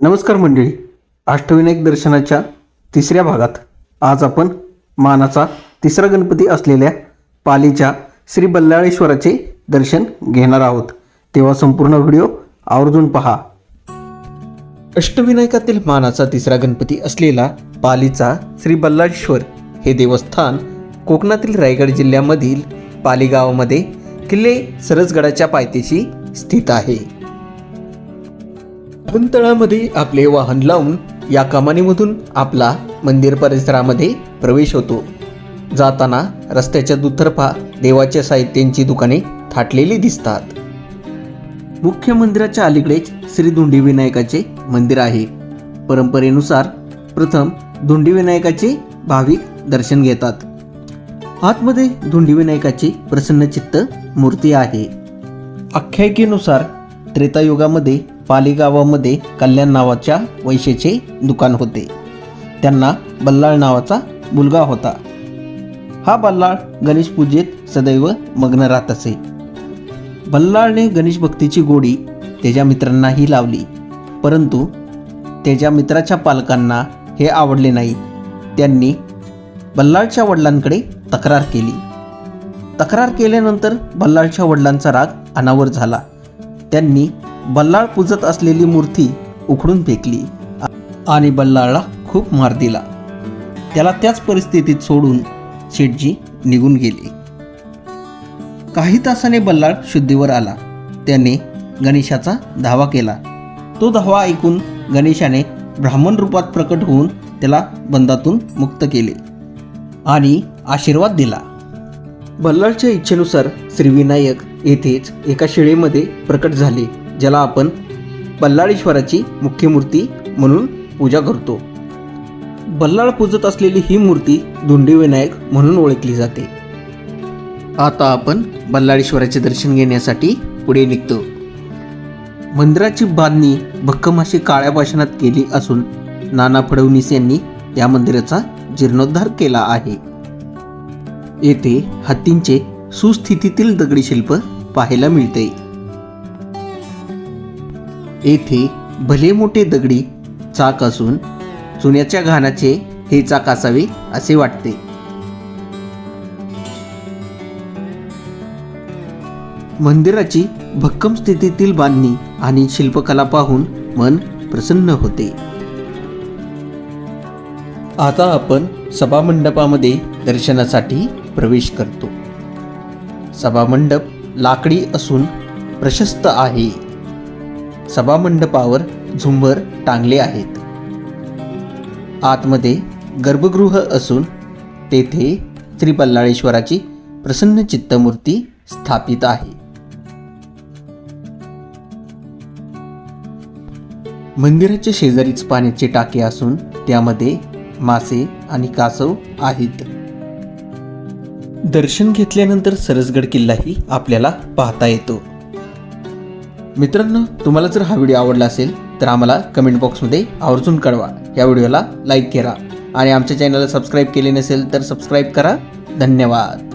नमस्कार मंडळी. अष्टविनायक दर्शनाच्या तिसऱ्या भागात आज आपण मानाचा तिसरा गणपती असलेल्या पालीच्या श्री बल्लाळेश्वराचे दर्शन घेणार आहोत. तेव्हा संपूर्ण व्हिडिओ आवर्जून पहा. अष्टविनायकातील मानाचा तिसरा गणपती असलेला पालीचा श्री बल्लाळेश्वर हे देवस्थान कोकणातील रायगड जिल्ह्यामधील पाली गावामध्ये किल्ले सरसगडाच्या पायथ्याशी स्थित आहे. तळामध्ये आपले वाहन लावून या कमानीमधून आपला मंदिर परिसरामध्ये प्रवेश होतो. जाताना रस्त्याच्या दुतर्फा देवाच्या साहित्यांची दुकाने थाटलेली दिसतात. मुख्य मंदिराच्या अलीकडेच श्री धुंडी विनायकाचे मंदिर आहे. परंपरेनुसार प्रथम धुंडी विनायकाचे भाविक दर्शन घेतात. आतमध्ये धुंडी विनायकाची प्रसन्नचित्त मूर्ती आहे. आख्यायिकेनुसार त्रेतायुगामध्ये पालीगावामध्ये कल्याण नावाच्या वैशेचे दुकान होते. त्यांना बल्लाळ नावाचा मुलगा होता. हा बल्लाळ गणेश पूजेत सदैव मग्न राहत असे. बल्लाळने गणेश भक्तीची गोडी त्याच्या मित्रांनाही लावली. परंतु त्याच्या मित्राच्या पालकांना हे आवडले नाही. त्यांनी बल्लाळच्या वडिलांकडे तक्रार केली. तक्रार केल्यानंतर बल्लाळच्या वडिलांचा राग अनावर झाला. त्यांनी बल्लाळ पूजत असलेली मूर्ती उखडून फेकली. आणि बल्लाळला खूप मार दिला. त्याला त्याच परिस्थितीत सोडून शेठजी निघून गेले. काही तासाने बल्लाळ शुद्धीवर आला. त्याने गणेशाचा धावा केला. तो धावा ऐकून गणेशाने ब्राह्मण रूपात प्रकट होऊन त्याला बंदातून मुक्त केले आणि आशीर्वाद दिला. बल्लाळच्या इच्छेनुसार श्रीविनायक येथेच एका शिळेमध्ये प्रकट झाले. ज्याला आपण बल्लाळेश्वराची मुख्य मूर्ती म्हणून पूजा करतो. बल्लाळ पूजत असलेली ही मूर्ती धुंडी विनायक म्हणून ओळखली जाते. आता आपण बल्लाळेश्वराचे दर्शन घेण्यासाठी पुढे निघतो. मंदिराची बांधणी भक्कम अशी काळ्या पाषाणात केली असून नाना फडणवीस यांनी या मंदिराचा जीर्णोद्धार केला आहे. येथे हत्तींचे सुस्थितीतील दगडी शिल्प पाहायला मिळते. येथे भले मोठे दगडी चाक असून चुन्याच्या घाणाचे हे चाक असावे असे वाटते. मंदिराची भक्कम स्थितीतील बांधणी आणि शिल्पकला पाहून मन प्रसन्न होते. आता आपण सभामंडपामध्ये दर्शनासाठी प्रवेश करतो. सभामंडप लाकडी असून प्रशस्त आहे. सभामंडपावर झुंबर टांगले आहेत. आतमध्ये गर्भगृह असून तेथे त्रिपल्लाळेश्वराची प्रसन्न चित्तमूर्ती स्थापित आहे. मंदिराच्या शेजारीच पाण्याचे टाके असून त्यामध्ये मासे आणि कासव आहेत. दर्शन घेतल्यानंतर सरसगड किल्लाही आपल्याला पाहता येतो. मित्रांनो तुम्हाला जर हा व्हिडिओ आवडला असेल तर आम्हाला कमेंट बॉक्समध्ये आवर्जून कळवा. या व्हिडिओला लाईक करा. आणि आमच्या चॅनलला सबस्क्राईब केले नसेल तर सबस्क्राईब करा. धन्यवाद.